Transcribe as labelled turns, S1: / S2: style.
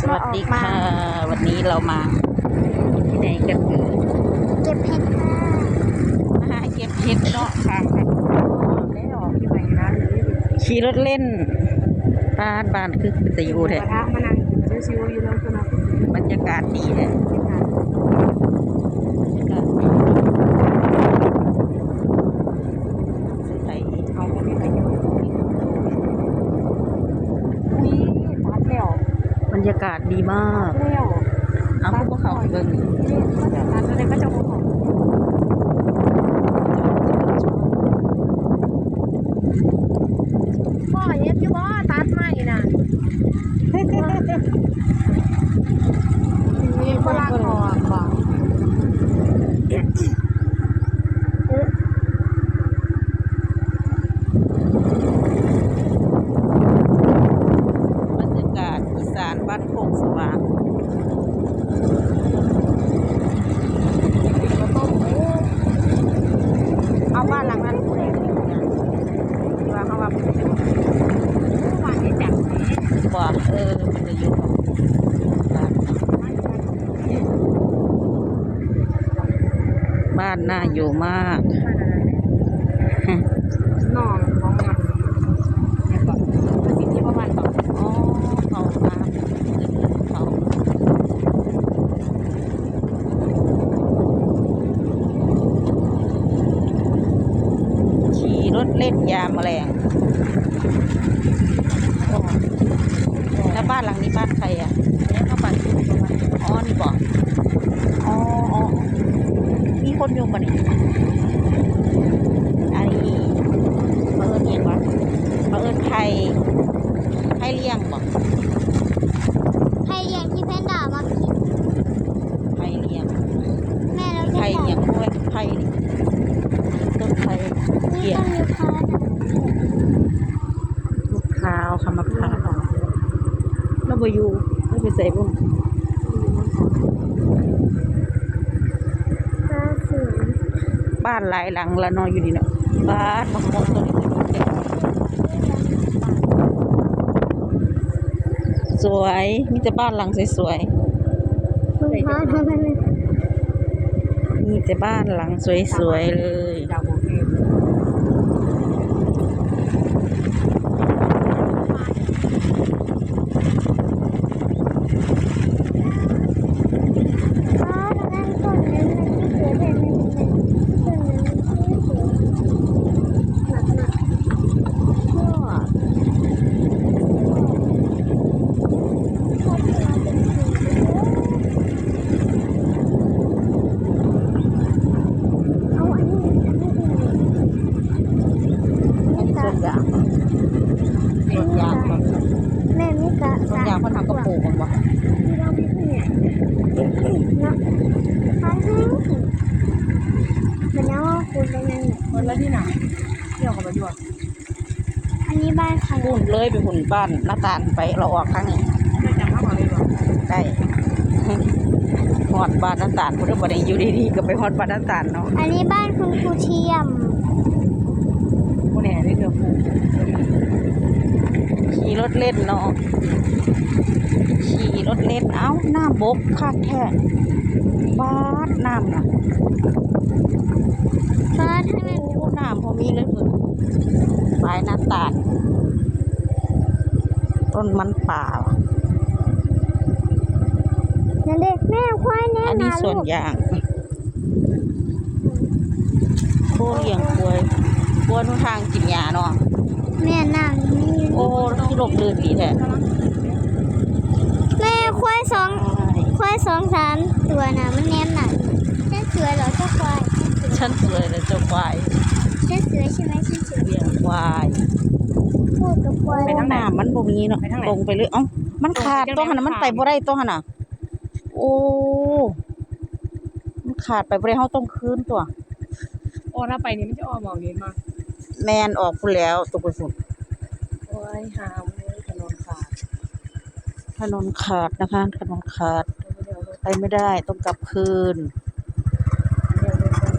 S1: สวัสดีค่ะ วันนี้เรามา ที่ไหนกันเอ่ย
S2: เก็บเห็ดค่ะ
S1: มาหาเก็บเห็ดเนาะค่ะได้ออกที่ใหม่ร้านเลยขี่รถเล่นบ้านบ้านคือจะอยู่แท้
S3: กระทะมานั่งชิวๆอยู่น้ำคุณนะ
S1: บรรยากาศดีแท้บรรยากาศดีไป
S3: เอาไปไม่ไปอยู่นี่ตัดแล้ว
S1: บรรยากาศดีมาก
S3: แล้ว
S1: เอาพวกเขาไปเบิ่ง
S3: นี่ก็จะตัดแล้วก็จะเอาของพ่อเย็บอยู่บ่ตัดใหม่น่ะนี่ฝรั่งออกบ่
S1: บรรยากาศอีสานบ้านโคกสว่าง
S3: เอาบ้านหลังนั้นผู้ใดที่อยู่นะที่ว่าเขาว่าผู้ใดอยู่เมื่อวานนี้จับนี้
S1: ว่าเออมันจะอยู่กับบ้านบ้า น่าอยู่มาก
S3: น้องของมันเนี่พ่อนประสิทธิประมาณต่อ
S1: อ๋อเขาบ้านเขาขี่รถเล่นยามแมลงแล้วบ้านหลังนี้บ้านใครอะ
S3: เนี่ยเข้าไปประมาณ
S1: อ๋อนี่บอกอ๋ออ๋อมี คนอยู่บ่นี่อันนี้เขาเอิ้นเอียงวะเขาเอิ้นไทยไทยเลี้ยงบอก
S2: ให้เลี้ยงที่แพนด้ามากิน
S1: ไทยเลี้ยง
S2: แม่แล้ว
S1: ไท
S2: ก็
S1: ยเลี้ยงกล้วยไทยนี่ต้นไทย
S2: นี่
S1: เลี้ย
S2: ต้
S1: ง
S2: นยูคา
S1: มะพร้าวค่ะมะพร้าวแล้วบ่อยู่แล้วไปใส่บุ้ง
S2: ตาสูง
S1: บ้านหลายหลังละเนอยอยู่นี่เนาะบ้านบางคนตัวนี้ตัวนี้สวยมีแต่บ้านหลังสวยๆ
S2: คุณพ่อทำไม
S1: มีแต่บ้านหลังสวยๆเลย
S3: ดาวโอเค
S2: พ่อทำไมต้นนั้นมันที่เกิดเป็นต้นนั้นที่เกิดหนักหนักพ่อเอาอันนี้อันนี้
S1: อันนี้ส่วนยางส่วนยางก่อน
S2: แม่ไม่กะ
S1: ส่วนยางเขาทำกระปุกกันบ่
S2: ที่เราไม่เห็นเนาะทั้งทั้งมันยังว่าคุณเป็นยังไง
S3: คนละที่ไหนเที่ยวกับประโยชน์
S2: อันนี้บ้านใคร
S1: พูนเลยไปหุ่นบ้านหน้าตาลไปเราออกข้างนี้
S3: ไม่จำเขาบอกเลยบอก
S1: ได้ฮอดบ้านหน้าตาลพูดว่าบ่ได้อยู่ดีๆก็ไปฮอดบ้านหน้าตาลเนาะ
S2: อันนี้บ้านคุณครูเทียม
S3: ผู้แหน่ได้เดือดผู
S1: ขี่ร ถเล่นเนาะขี่รถเล่นเอ้าน้ำบกคักแท้บ้านน้ำน่ะ
S2: บ้านให้มัน
S1: โอ้น้ำพอมีเลยเพิ่นปลายหน้าตาลต้นมันป่าว่ะ
S2: นั่นเด็กแม่ควายแน่
S1: อันนี้
S2: นะ
S1: ส่
S2: ลู
S1: วน
S2: ก
S1: ยางโคเลี้ยงกล้วยกล้วยทุกทางกินยาเนาะ
S2: แม่นั่งนี่
S1: โอ้ที่หลบลื่นดีแท้
S2: แม่ควายสองควายสองสามตัวนะมันแนมหนักฉันสวยเหรอเจ้าควาย
S1: ฉันสวยเลยเจ้าควาย
S2: ฉันสวยใช่ไหมฉันสวย
S1: เลี้ยงควาย
S2: พูดกับควาย
S1: โอ้น้ำมันบ่มีเนาะตรงไปเลยเอ้ามันขาดตัวหันน่ะมันไปบ่ได้ตัวหันน่ะโอ้มันขาดไปบ่ได้เฮาต้องคืนตัว
S3: โอ้ถ้าไปนี่มันจะออกบอกเย็นมา
S1: แมนออกพุ่นแล้วตกไปฝุ่น
S3: โอ้ยหามเลยถนนขาด
S1: ถนนขาดนะคะถนนขาด
S3: เดี๋ยว
S1: ไปไม่ได้ต้องกลับคืน
S3: ๆ